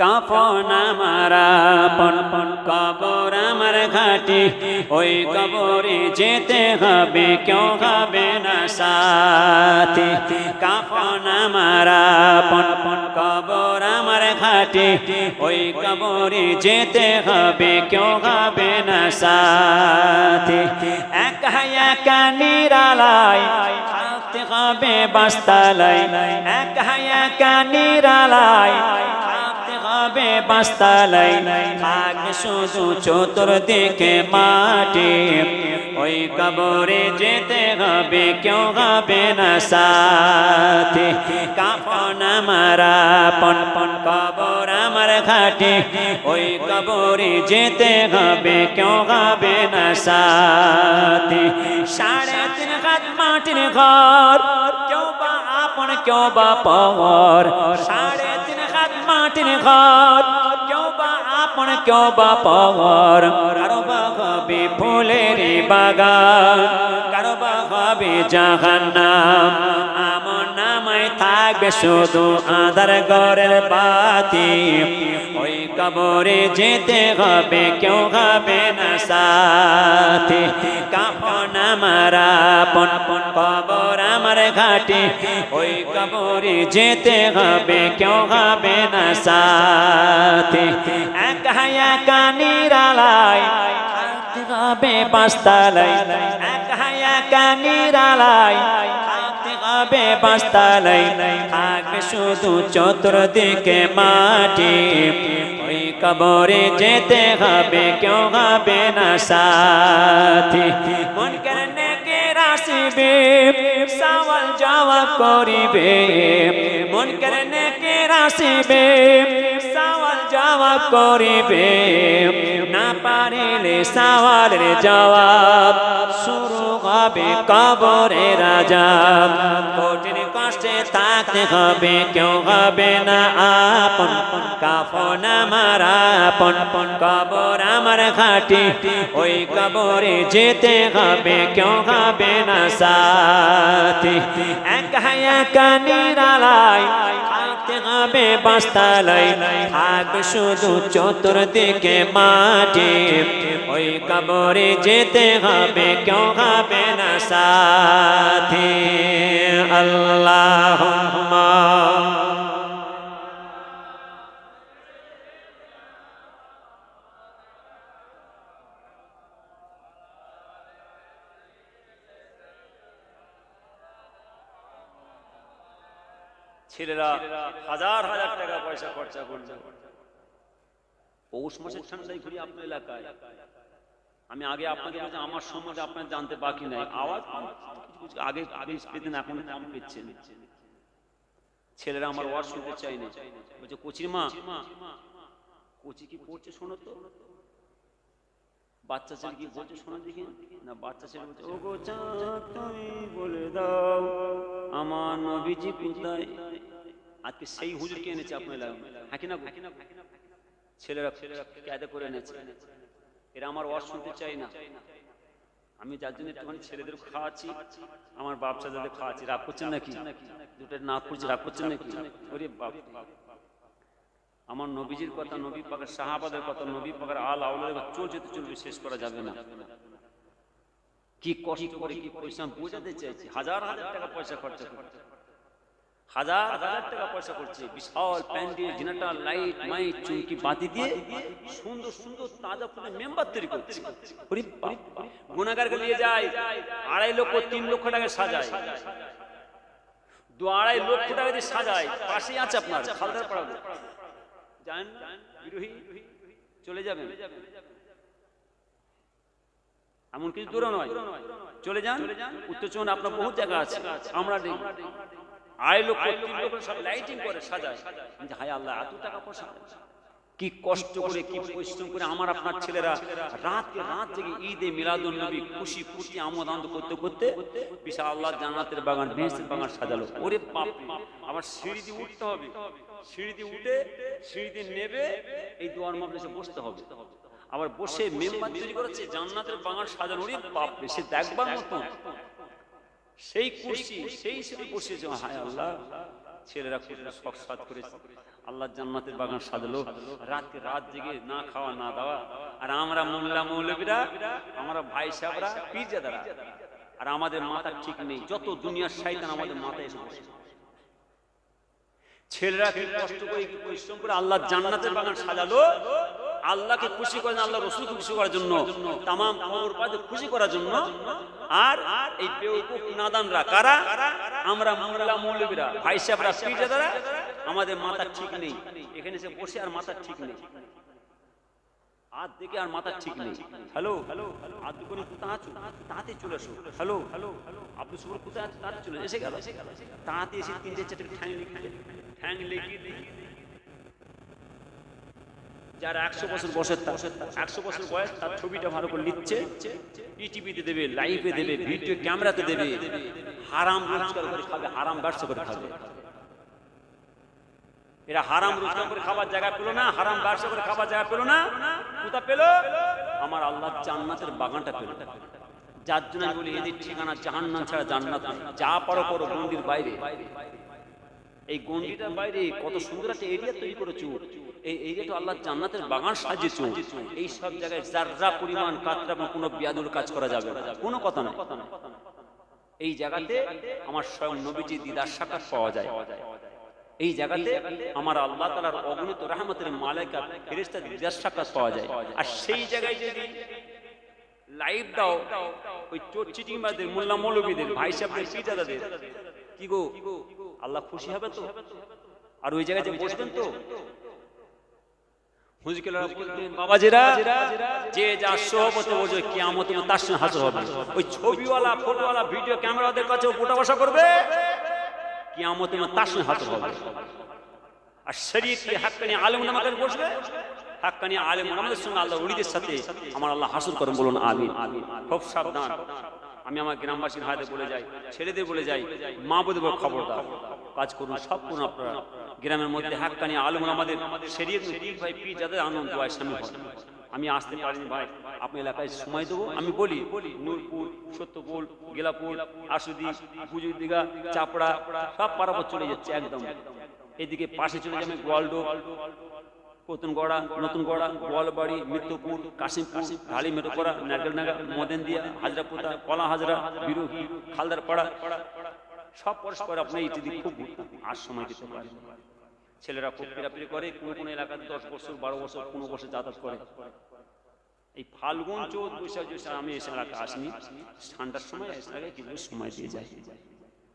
কাফন আমার পন পন কবর আমার ঘাটি। ওই কবরে যেতে হবে, কেউ হবে না সাথী। কাফন আমার পন পন কবর আমার ঘাটি। ওই কবরে যেতে হবে, কেউ হবে না সাথী। একা একা নিরালায়, থাকতে হবে বাস্তালায়। একা একা নিরালায় হবে বাস্তালাই থাকবে শুধু চতুর্দিকে মাটি। ওই কবরে যেতে হবে, কেউ হবে না সাথে। কাপন আমার পন পন কবর আমার ঘাটে। ওই কবরে যেতে হবে, কেউ হবে না সাথে। সাড়ে তিন হাত মাটির ঘর, কেউ বা আপন, কেউ বা পর। সাড়ে মাটির ঘর। কেউ বা আপন, কেউ বা পর। কারও বা হবে ফুলের বাগান, কারও বা হবে জাহান্নাম। থাকবে শুধু আধার ঘরের বাতি। ওই কবরে যেতে হবে, কেউ হবে না সাথে। কাপন আমার পন পন কবর আমার ঘাটে। ওই কবরে যেতে হবে, কেউ হবে না সাথে। একা একা নিরালায় হবে বাস্তালাই একা একা নিরালায় থাকতে হবে বাস্তালাই থাকবে শুধু চতুর্দিকে মাটি। ওই কবরে যেতে হবে, কেউ হবে না সাথী। মন কেনে রাসিবে সওয়াল জবাব করিবে। মন কেনে সওয়াল জবাব করিবে। না পারিলে সওয়ালের জবাব, শুরু হবে কবরে রাজা। কঠিন কষ্টে থাকতে হবে, কেউ হবে না আপন। কাফন আমার আপন, কবর আমার ঘাটি। ওই কবরে যেতে হবে, কেউ হবে না সাথী। একা একা নিরালায় থাকতে হবে বাস্তালাই থাকবে শুধু চতুর্দিকে মাটি। ওই কবরে যেতে হবে, কেউ হবে না সাথে। আল্লাহ ছেলেরা হাজার হাজার টাকা পয়সা খরচা করছে পৌষ মাসের ঠান্ডায় ঘুরি আপনার এলাকায়। আমি আগে আপনাকে আমার সম্বন্ধে আপনার জানতে বাকি নাই। আওয়াজ আগে আগে পেতেন এখন কম পেচ্ছেন ছেলেরা আমার ওয়াজ শুনতে চাই না। বলছে, কোচির মা, কোচি কি পড়ছে শোনো তো? বাচ্চা ছেলে কি বলছে শোনো দেখি। না, বাচ্চা ছেলে বলছে ও গো চাঁদ তুমি বলে দাও। আমার নবীজি কোথায়? আজকে সেই হুজুরকে এনেছে আপনার হ্যাঁ না ছেলেরা কায়দা করে এনেছে। এরা আমার ওয়াজ শুনতে চাই না। আমি যার জন্য একটুখানি ছেলেদের খাওয়াচ্ছি, আমার বাপসা যাদের খাওয়াচ্ছি, রাগ করছেন নাকি? দুটো না করছি, রাগ করছেন নাকি? ওরে বাপ। আমার নবীজির কথা, নবী পাকের সাহাবাদের কথা, নবী পাকের আল আউলের চলছে তো চলবে, শেষ করা যাবে না। কি কষ্ট করে, কি পয়সা বোঝাতে চাইছি। হাজার হাজার টাকা পয়সা খরচা করছে। হাজার হাজার টাকা পয়সা করছে। বিশাল লাইট চুমকি, বাতি দিয়ে সুন্দর সুন্দর মেম্বার তৈরি নিয়ে যায়, আড়াই লক্ষ, তিন লক্ষ সাজায়। দু আড়াই লক্ষ টাকা দিয়ে সাজায়। পাশেই আপনার চলে এমন কিছু দূরে নয়। চলে যান। উত্তর চব্বিশ আপনার বহু জায়গা আছে। আমরা সব লাইটিং করে, সাজায়। হায় আল্লাহ, এত টাকা পয়সা। কি কষ্ট করে, কি পরিশ্রম করে আমার আপনার ছেলেরা রাত জেগে ঈদে মিলাদুল নবী খুশি আমোদ আনন্দ করতে করতে বিশাল আল্লাহ জান্নাতের বাগান বাগান সাজালো। ওরে সিঁড়ি দিয়ে উঠতে হবে। সিঁড়ি দিয়ে উঠে, সিঁড়ি দিয়ে নেবে, এই দুয়ার মাপলে বসতে হবে। আবার বসে মেম্বার তৈরি করেছে, জান্নাতের বাগান সাজানো ওরে বাপ সে দেখবার মতো সেই কুর্সি সেই হিসেবে বসেছে হায় আল্লাহ ছেলেরা শখ সাত করেছে। আল্লাহ জান্নাতের বাগান সাজালো রাতকে রাত জেগে না খাওয়া না দাওয়া। আর আমরা মোল্লা মৌলবীরা আমরা ভাই সাহেবরা পীরজাদারা আর আমাদের মাথা ঠিক নেই যত দুনিয়ার শয়তান আমাদের মাথায় এসে বসে। ছেলেরা কি কষ্ট করে কি পরিশ্রম করে আল্লাহ জান্নাতের বাগান সাজালো? আল্লাহকে খুশি করেন, আল্লাহ রসুলকে খুশি করার জন্য, তামাম খুশি করার জন্য। আর এই নাদানরা কারা? আমরা মোল্লা মৌলবীরা ভাই সাহেবরা আমাদের মাথা ঠিক নেই। এখানে এসে বসে আর মাথা ঠিক নেই। আর আর মাথা ঠিক নেই। হ্যালো হ্যালো তাতে চলে হ্যালো হ্যালো কোথায় চলে এসে গেল। তাতে এসে তিনটে চারটে ঠ্যাং ঠ্যাং দিই যার একশো বছর বয়সের একশো বছর বয়স তার ছবিটা ভালো করে লিখছে ইটিভিতে দেবে, লাইভে দেবে, ভিডিও ক্যামেরাতে দেবে, হারাম খাবে, হারাম ব্যবসা করে খাবে। এরা হারাম রোজগার করে খাবার জায়গা পেল না, হারাম ব্যবসা করে খাবার জায়গা পেল না, কোথা পেল? আমার আল্লাহ জান্নাতের বাগানটা পেল। যার জন্য বলি, এদের ঠিকানা জাহান্নাম ছাড়া জান্নাত। যা পারো করো গন্ডির বাইরে। এই গন্ডিটার বাইরে কত সুন্দর একটা এরিয়া তৈরি করেছ। এই এরিয়াটা আল্লাহ জান্নাতের বাগান সাজিয়েছো এই সব জায়গায় যাররা পরিমাণ কাতরা বা কোনো বিয়াদুর কাজ করা যাবে। কোনো কথা না এই জায়গাতে আমার স্বয়ং নবীজি দিদার সাক্ষাৎ পাওয়া যায়। এই জায়গাতে আমার আল্লাহ তালার অগণিত রহমতের মালাইকা ফেরেস্তা দিদার সাক্ষাৎ পাওয়া যায়। আর সেই জায়গায় যদি লাইভ দাও ওই চোর চিটিং বাদের মোল্লা মৌলবীদের ভাই সাহেবদের পিতাদাদের কি গো? আল্লাহ খুশি হবে তো? আর ওই জায়গায় যে বসবেন তো হুজুকেলারা বলতেন বাবাজিরা যে যা সোহবতে বসবে কিয়ামত তার সঙ্গে হাজির হবে। ওই ছবিওয়ালা ফটোওয়ালা ভিডিও ক্যামেরাদের কাছে গোটা বসা করবে কিয়ামত তার সঙ্গে হাজির হবে। আর হাক্কানি আলেম বসবে। হাক্কানি আলেম আমাদের সঙ্গে আল্লাহ উলিদের সাথে আমার আল্লাহ হাসুল করেন বলুন আমিন। খুব সাবধান। আমি আমার গ্রামবাসীর হাতে বলে যাই ছেলেদের বলে যাই মা বোধ খবরদার। কাজ করুন, সব করুন আপনারা। গ্রামের মধ্যে হাক্কানি আলম আমাদের ভাই, পীর যাদের আনন্দ হয়। স্বামী আমি আসতে পারিনি ভাই আপনি এলাকায় সময় দেবো? আমি বলি, নূরপুর সত্যপুর গেলাপুর, আশুদি পুজুর দিঘা, চাপড়া, সব পারাপর চলে যাচ্ছে একদম। এদিকে পাশে চলে যাবে গোয়ালডো নতুন গড়া গোয়ালবাড়ি মৃত্যুপুর কাশিমপুর, ঢালি মেটোপাড়া নারকেলনাগা মদেনদিয়া, হাজরাপুতা কলা হাজরা বিরোহী, খালদারপাড়া সব পরস্পর আপনি ইত্যাদি খুব আর সময় দিতে পারেন ছেলেরা খুব পেরাপিরি করে, কোনো কোনো এলাকাতে দশ বছর, বারো বছর, পনেরো বছর যাতায়াত করে। এই ফাল্গুন চৌথ বৈশাখ জ্যৈষ্ঠ, আমি এসে এলাকা আসিনি। ঠান্ডার সময় এসে আগে কিছু সময় দিয়ে যাই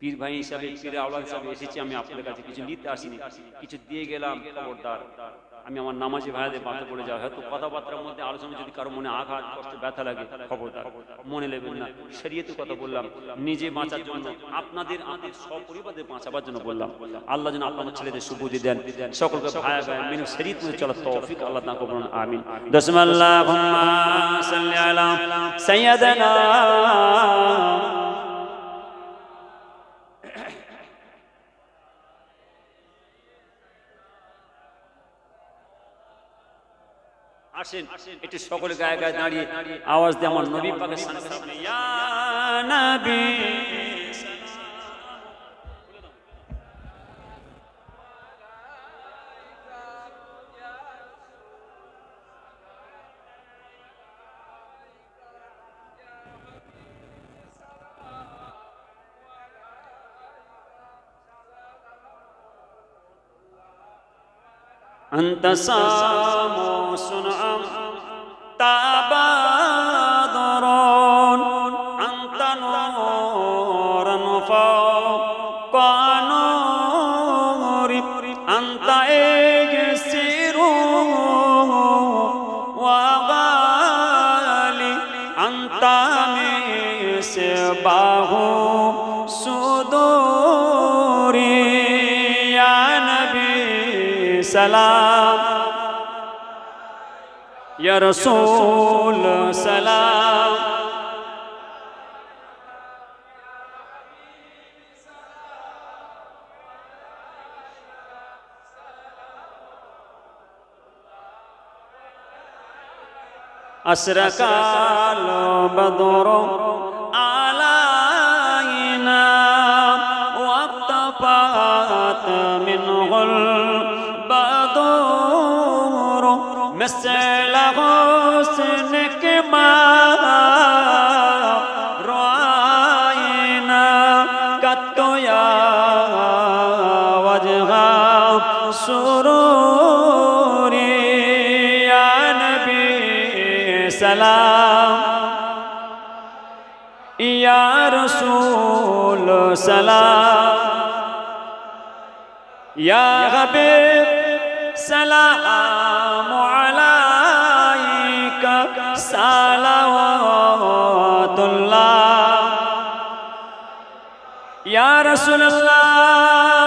পীর ভাই হিসাবে, পীরের আওলাদ হিসাবে এসেছি, আমি আপনাদের কাছে কিছু নিতে আসিনি। কিছু দিয়ে গেলাম, খবরদার। আমি আমার নামাজি ভাইদের বাঁধে পড়ে যাওয়া হয়তো কথাবার্তার মধ্যে আলোচনা যদি কারও মনে আঘাত কষ্ট ব্যথা লাগে খবরদার মনে নেবেন না। শরীয়তের কথা বললাম নিজে বাঁচার জন্য আপনাদের আমাদের সপরিবারদের বাঁচাবার জন্য বললাম। আল্লাহ যেন আপনাদের ছেলেদের সুবুদ্ধি দেন সকলকে ভাই ভাই মেনে মেনে চলার তৌফিক আল্লাহ না বলুন আমিন। দশমাল্লাহুম্মা সাল্লি আলা সাইয়্যিদানা আসেন একটু সকলে গায়ে গায়ে দাঁড়িয়ে আওয়াজ দিয়ে আমার নবী পাকের সামনে أنت ساموس أم تبادر أنت نور فوق نور أنت إجسر وغالي أنت مصباح صدوري. يا نبي سلام. رسول سلام. أسركال بدر علينا واطفأت منه البدر. مسجد সালাম। ইয়া হাবিব সালাম আলাইকা সালাওয়াতুল্লাহ। ইয়া রাসূলুল্লাহ।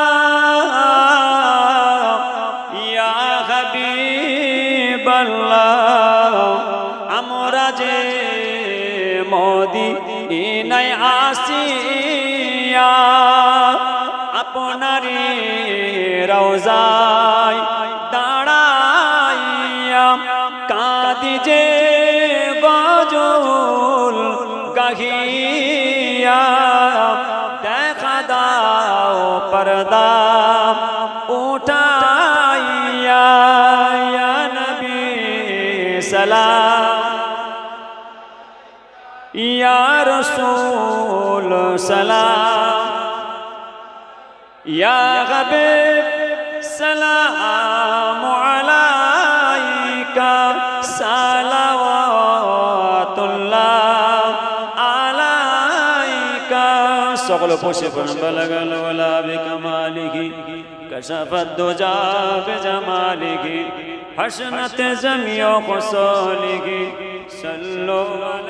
রসুল সালাম ইয়া হাবিব সালাম আলাইকা সালাওয়াতুল্লাহ আলাইকা সকল বসে পড়ুন বালাগাল ওয়ালা বিকামালিহি কশফত দুজা বিজামালিহি حسنت جميع خصاله صلوا عليه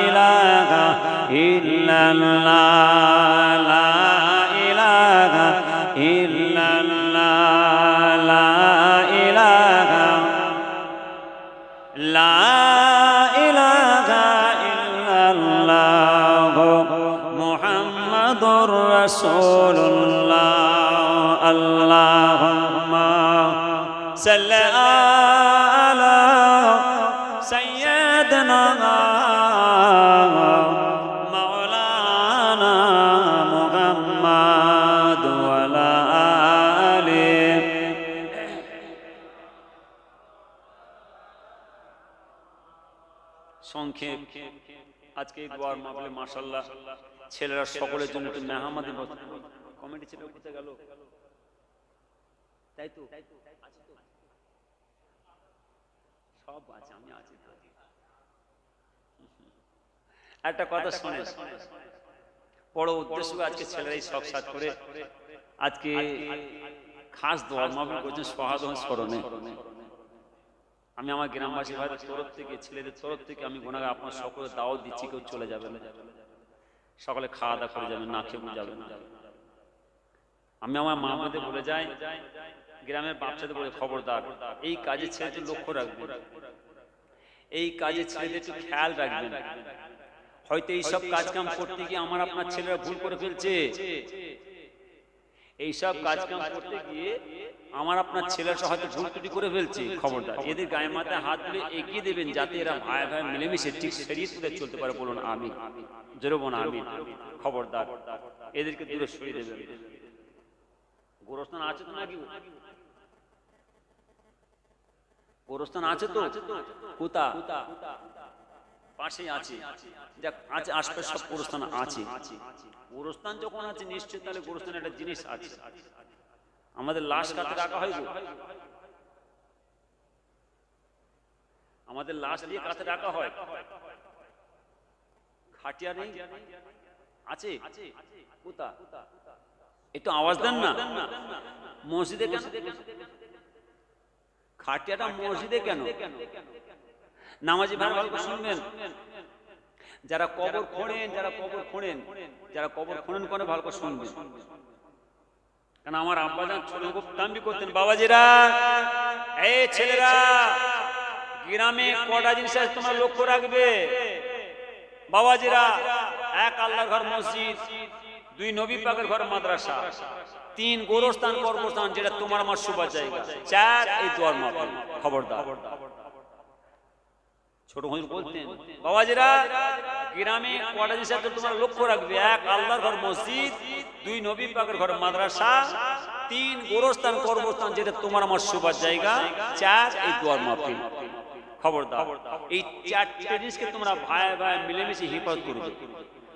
إله إلا الله لا إله إلا الله لا إله لا إله إلا الله محمد رسول الله اللهم صل على سيدنا আজকে এই দোয়ার মাহফিলে মাশাআল্লাহ ছেলেরা সকলের জন্য একটু মেহমাদি কমেডি ছেলে কোথায় গেল? তাই তো? সব আছে, আমি আছি। একটা কথা শুনে বড় উদ্দেশ্য আজকে ছেলেরাই সব সাথ করে আজকে খাস দোয়ার মাহফিল করছেন সহাদন স্মরণে। আমি আমার গ্রামবাসী ভাইদের তরফ থেকে, ছেলেদের তরফ থেকে আমি গোনাগা আপনার সকলের দাওয়াত দিচ্ছি, কেউ চলে যাবে না। সকলে খাওয়া দাওয়া করে যাবেন না খেয়ে যাবে না। আমি আমার মা মামাদের বলে যাই, গ্রামের বাচ্চাদের বলে খবরদার, এই কাজে ছেলেদের লক্ষ্য রাখবেন। এই কাজে ছেলেদের একটু খেয়াল রাখবেন। হয়তো এইসব কাজ কাম করতে গিয়ে আমার আপনার ছেলেরা ভুল করে ফেলছে। এইসব কাজ কাম করতে গিয়ে আমার আপনার ছেলেরা হয়তো ভুল ত্রুটি করে ফেলছে খবরদার। এদের গায়ে মাথায় হাত তুলে এগিয়ে দেবেন যাতে এরা ভাই ভাই মিলেমিশে ঠিক সেরিয়ে তুলে চলতে পারে বলুন আমি জোরে বোন আমি খবরদার। এদেরকে দূরে সরিয়ে দেবেন। গোরস্থান আছে তো নাকি? গোরস্থান আছে তো কোথা? পাশেই আছে। যাক আছে আশপাশে সব আছে। যখন আছে নিশ্চয় তাহলে একটা জিনিস আছে। আমাদের লাশ কাতে রাখা হয় আমাদের লাশ দিয়ে কাতে রাখা হয়। খাটিয়া নেই? আছে? কোথা? একটু আওয়াজ দেন না। মসজিদে কেন? খাটিয়াটা মসজিদে কেন? নামাজি ভাই ভালো শুনবেন। যারা কবর খোঁড়েন যারা কবর খোঁড়েন যারা কবর খনন করে ভালো করে শুনবেন কারণ আমার আব্বা যান ছোট খুব তাম্বি করতেন বাবাজিরা এই ছেলেরা গ্রামে কটা জিনিস আছে তোমরা লক্ষ্য রাখবে। বাবাজিরা এক আল্লাহ ঘর মসজিদ দুই নবী পাকের ঘর মাদ্রাসা তিন গোরস্থান কর্মস্থান যেটা তোমার আমার সুবার জায়গা। চার এই দোয়ার মাপেল খবরদার। ছোট হুজুর বলতেন, বাবাজিরা, গ্রামে কটা জিনিস তোমরা লক্ষ্য রাখবে। এক, আল্লাহর ঘর মসজিদ, দুই, নবী পাকের ঘর মাদ্রাসা, তিন, গোরস্থান কর্মস্থান যেটা তোমার আমার সুবার জায়গা, চার, এই দোয়ার মাহফিল। খবরদার, এই চারটে জিনিসকে তোমরা ভাই ভাই মিলেমিশে হিফাজত করবে।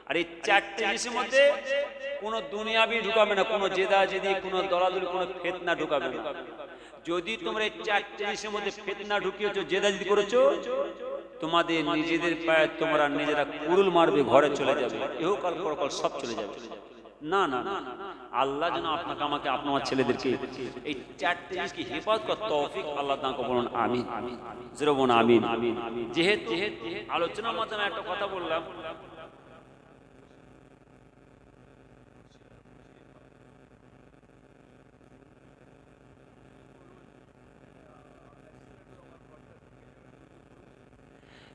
আর এই চারটে জিনিসের মধ্যে কোনো দুনিয়াবি ঢুকাবে না, কোনো জেদা জেদি কোনো দলাদলি, কোনো ফেতনা ঢুকাবে না। যদি তোমরা এই চারটে জিনিসের মধ্যে ফেতনা ঢুকিয়েছো জেদা জেদি করেছ তোমাদের নিজেদের পায়ে তোমরা নিজেরা কুরুল মারবে ঘরে চলে যাবে। ইহকাল পরকাল সব চলে যাবে। না না না আল্লাহ যেন আপনাকে আমাকে আপনার ছেলেদেরকে এই চারটি জিনিসকে হেফাজত কর তৌফিক আল্লাহ দাঁকে বলুন আমি বলুন আমিন যেহেতু আলোচনার মাধ্যমে একটা কথা বললাম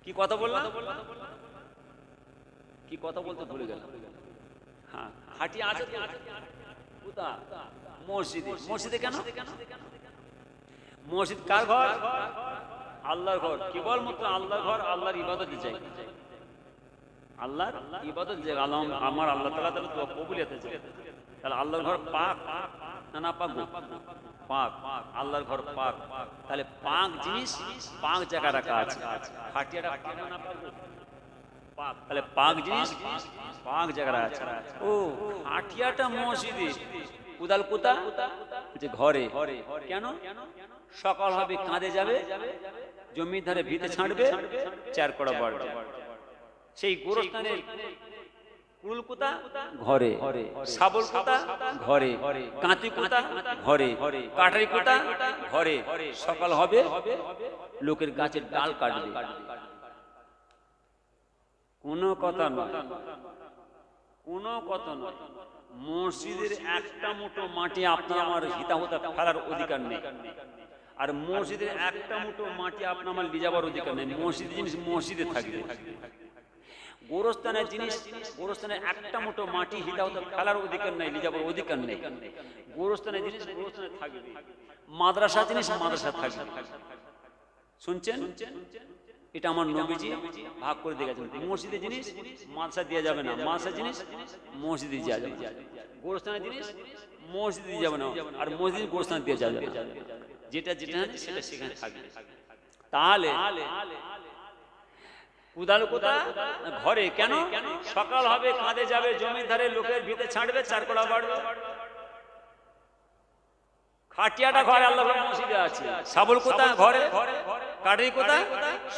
কি কথা বললাম? কি কথা বলতে ভুলে গেলাম। হ্যাঁ হাটি আছে মসজিদে। মসজিদে কেন? মসজিদ কার ঘর? আল্লাহর ঘর। কেবলমাত্র আল্লাহর ঘর আল্লাহর ইবাদতে চাই আল্লাহর ইবাদত যে আল্লাহ আমার আল্লাহ তালা তাহলে তো কবুলিয়াতে তাহলে আল্লাহর ঘর পাক না না পাক? পাক, আল্লাহর ঘর পাক। তাহলে পাক জিনিস, পাক জায়গা রাখা আছে। খাটিয়াটা না পাক? তাহলে পাক জিনিস, পাক জায়গা আছে। ও, খাটিয়াটা মসজিদে। কুদাল কুতা? যে ঘরে। কেন? সকাল হবে, কাঁধে যাবে। জমির ধারে ভিতে ছাঁটবে। চার কড়া বাড়বে সেই গোরস্থানের কুড়ুল ঘরে শাবল কোথা ঘরে কাঁতি কোথা ঘরে কাটারি ঘরে সকাল হবে লোকের গাছের ডাল কাটবে। কোনো কথা নয়। কোনো কথা নয়। মসজিদের একটা মুঠো মাটি আপনার আমার হিতাহতা ফেলার অধিকার নেই। আর মসজিদের একটা মুঠো মাটি আপনার আমার যাবার অধিকার নেই। মসজিদ জিনিস মসজিদে থাকবে। গোরস্থানের জিনিস, গোরস্থানের একটা মুঠো মাটি হিতাহতা ফেলার অধিকার নেই যাবার অধিকার নেই। গোরস্থানের জিনিস গোরস্থানে থাকবে। মাদ্রাসা জিনিস মাদ্রাসা থাকবে। শুনছেন? এটা আমার নবীজি ভাগ করে দিয়ে গেছেন। মসজিদের জিনিস মাদ্রাসা দেওয়া যাবে না। মাদ্রাসা জিনিস মসজিদে দেওয়া যাবে জিনিস মসজিদে দিয়ে যাবে না। আর মসজিদ যাবে যেটা যেটা সেটা সেখানে থাকবে। তাহলে কুদাল কোথা? ঘরে কেন? সকাল হবে, কাঁধে যাবে জমির লোকের ভিতে ছাড়বে চার কড়া বাড়বে। খাটিয়াটা ঘরে, আল্লাহ মসজিদে আছে। সাবল কোথা ঘরে। কাঠি কোথা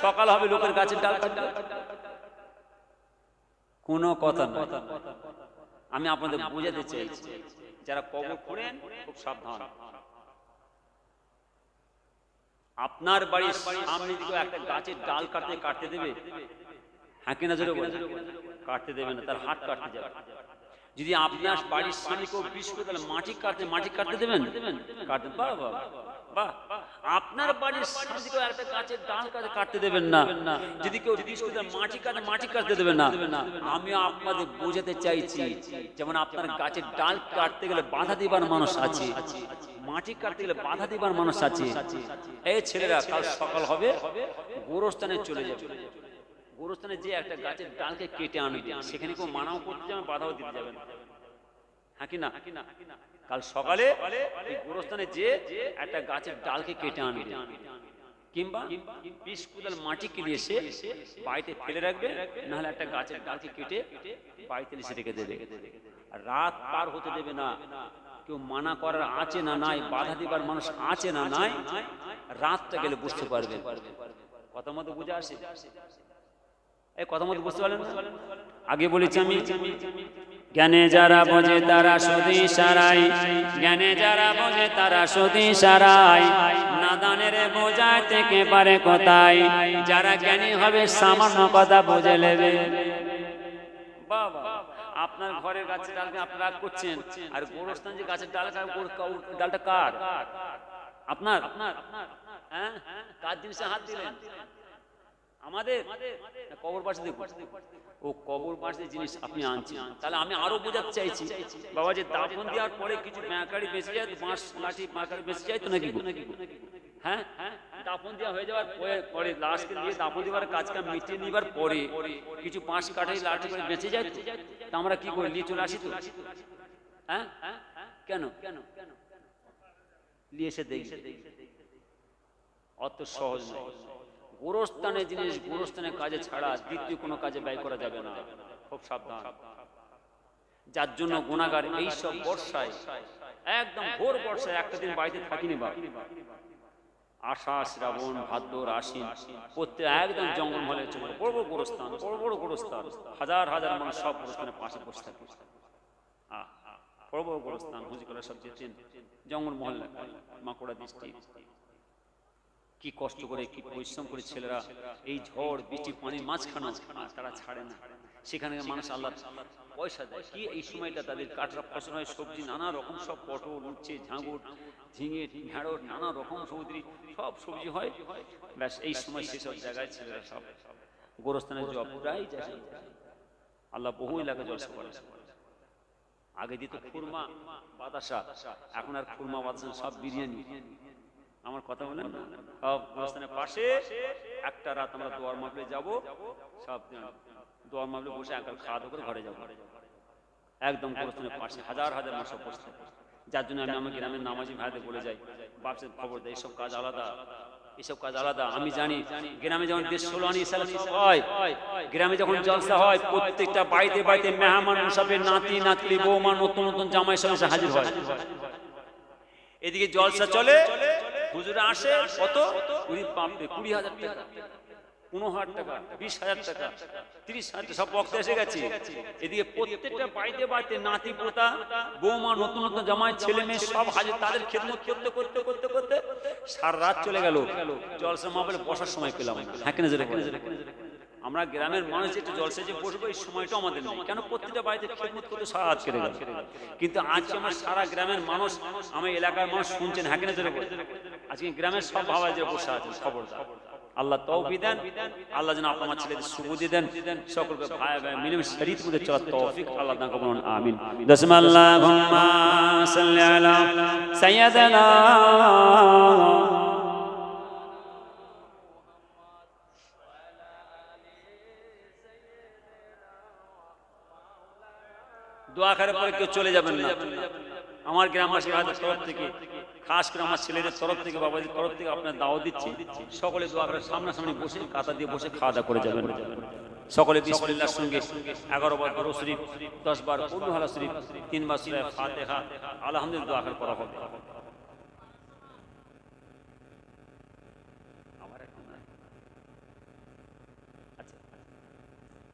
সকাল হবে, লোকের গাছের ডাল কোনো কথা আমি আপনাদের বোঝাতে চাইছি, যারা কবর করেন খুব সাবধান। আপনার বাড়ির সামনে দিকে একটা গাছের ডাল কাটতে কাটতে দেবে হ্যাঁ কিনা জোরে বলে কাটতে দেবে না তার হাত কাটতে যাবে। যদি আপনার বাড়ির সামনে কেউ বিষ করে তাহলে মাটি কাটতে মাটি কাটতে দেবেন? কাটতে বাবা আপনার বাড়ির কেউ একটা গাছের ডাল কাটতে কাটতে দেবেন না। যদি কেউ মাটি কাটে মাটি কাটতে দেবেন না। আমি আপনাদের বোঝাতে চাইছি, যেমন আপনার গাছের ডাল কাটতে গেলে বাধা দিবার মানুষ আছে, মাটি কাটতে গেলে বাধা দিবার মানুষ আছে। এই ছেলেরা, কাল সকাল হবে, গোরস্থানে চলে যাবে। গোরস্থানে যে একটা গাছের ডালকে কেটে আনবে, সেখানে কেউ মানাও করতে যাবে, বাধাও দিতে যাবে না। হ্যাঁ কি না? কাল সকালে এই গোরস্থানে যে একটা গাছের ডালকে কেটে আনবে। কিংবা বিষ কুদাল মাটি কিনে এসে বাড়িতে ফেলে রাখবে, নাহলে একটা গাছের ডালকে কেটে বাড়িতে এসে রেখে দেবে। রাত পার হতে দেবে না। কেউ মানা করার আছে না নাই, বাধা দিবার মানুষ আছে না নাই, রাতটা গেলে বুঝতে পারবে। কথা মতো বুঝে আসে? এই কথা মতো বুঝতে পারলেন? আগে বলেছি আমি জ্ঞানে যারা বোঝে তারা সতী সারাই। জ্ঞানে যারা বোঝে তারা সতী সারাই। নাদানের বোঝায় থেকে পারে কোথায়? যারা জ্ঞানী হবে সামান্য কথা বুঝে নেবে। আপনার ঘরের গাছের ডালকে আপনি করছেন। আর গোরস্থান যে গাছের ডাল ডালটা কার? আপনার আপনার? হ্যাঁ? কার জিনিসে হাত দিলেন? আমাদের? কবর পাশে ও কবর পাশে জিনিস আপনি আনছেন। তাহলে আমি আরও বোঝাতে চাইছি, বাবা যে দাফন দেওয়ার পরে কিছু ব্যাঁকারি বেঁচে যায়, বাঁশ, লাঠি ব্যাঁকারি বেঁচে যায় তো নাকি? হ্যাঁ? দেওয়া হয়ে যাওয়ার পরে- দেওয়ার কাজটা নিবার পরে কিছু লাঠি বেঁচে যায় আমরা কি করি, নিয়ে চলে আসি তো? হ্যাঁ? কেন? কেন নিয়ে দেখি। অত সহজ নয়। গোরস্থানের জিনিস গোরস্থানের কাজে ছাড়া দ্বিতীয় কোনো কাজে ব্যয় করা যাবে না। খুব সাবধান। যার জন্য গুণাগার এইসব বর্ষায় একদম ভোর বর্ষায় একটা দিন বাড়িতে থাকিনি বা। আষাঢ় শ্রাবণ ভাদ্র আশ্বিন প্রত্যেক একদম জঙ্গলমহলে চলে বড় বড় গোরস্থান বড় বড় গোরস্থান হাজার হাজার মানুষ সব গোরস্থানের পাশে বসে থাকে। আহ, বড় বড় গোরস্থান হুজিকরা সব যেতেন জঙ্গল মহল্লা মাকড়া দৃষ্টি। কি কষ্ট করে, কি পরিশ্রম করে ছেলেরা এই ঝড়, বৃষ্টি, পানির মাঝখানে তারা ছাড়ে না। সেখানে মানুষ আল্লাহ পয়সা দেয়। কি এই সময়টা তাদের কাটরা ফসল হয়, সবজি, নানা রকম সব পটল, উচ্ছে ঝাঙুর ঝিঙে ঢেঁড়র নানা রকম সবজি, সব সবজি হয়। ব্যাস, এই সময় সেসব জায়গায় ছেলেরা সব গোরস্থানের জব প্রায় যায়। আল্লাহ বহু এলাকা জলসা করে। আগে দিত খুরমা, বাতাসা, এখন আর খুরমা, বাতাসা, সব বিরিয়ানি। আমার কথা বলেন? সব গোরস্থানের পাশে একটা রাত আমরা দোয়ার মাপলে যাব, সব দোয়ার মাপলে বসে একাল খাওয়া দাওয়া করে ঘরে যাব। একদম গোরস্থানের পাশে, হাজার হাজার মানুষ সব যার জন্য আমি আমার গ্রামের নামাজি ভাইদের বলে যাই, বাপসের খবর দেয় এইসব কাজ আলাদা, এসব কাজ আলাদা। আমি জানি, গ্রামে যখন দেশ হয়। গ্রামে যখন জলসা হয়, প্রত্যেকটা বাড়িতে বাড়িতে মেহমান মুসাফের নাতি নাতলি বৌমা নতুন নতুন জামাই এসে হাজির হয়। এদিকে জলসা চলে হুজুরে আসে, কত? বাপরে কুড়ি হাজার টাকা। সব এসে গেছে। বৌমা, নতুন নতুন জামাই, ছেলে মেয়ে, সব তাদের করতে করতে করতে চলে গেল। বসার সময় পেলাম হ্যাঁ আমরা গ্রামের মানুষ একটু জলসে যে বসবো, এই সময়টা আমাদের নেই। কেন প্রত্যেকটা বাড়িতে খেদমত করতে সারা গেল? কিন্তু আজকে আমার সারা গ্রামের মানুষ, আমার এলাকার মানুষ শুনছেন হ্যাঁ কেন? আজকে গ্রামের সব ভাবা যে বসে আছেন, খবরদার। আল্লাহ তৌফি দেন, আল্লাহ যেন আপনার ছেলেদের সুবুদ্ধি দেন, সকলকে ভাই ভাই মিলেমিশে শরীর মধ্যে চলার তৌফিক আল্লাহ দান করুন, আমিন। বিসমিল্লাহুম্মা সাল্লি আলা সাইয়্যিদিনা দোয়া করে পরে কেউ চলে যাবেন না। আমার গ্রামবাসী ভাইদের তরফ থেকে, খাস করে আমার ছেলেদের তরফ থেকে, বাবাদের তরফ থেকে আপনার দাওয়া দিচ্ছি। সকলে দোয়া করে সামনাসামনি বসে কাতা দিয়ে বসে খাওয়া দাওয়া করে যাবেন। সকলে বিসমিল্লাহর সঙ্গে এগারো বার দরুদ শরীফ, দশ বার পূর্ণ হালা শরীফ, তিনবার সূরা ফাতিহা, আলহামদুলিল্লাহ দোয়া করা হবে আমার এখন না। আচ্ছা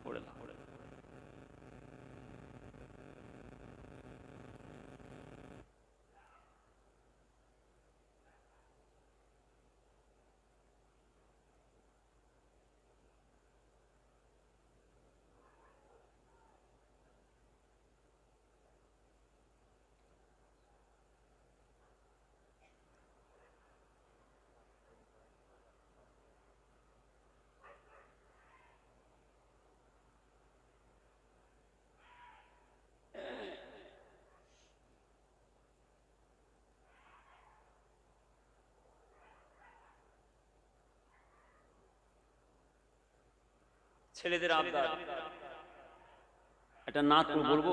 পড়ে নাও, পড়ে নাও। ছেলেদের আবদার। একটা নাচ বলব?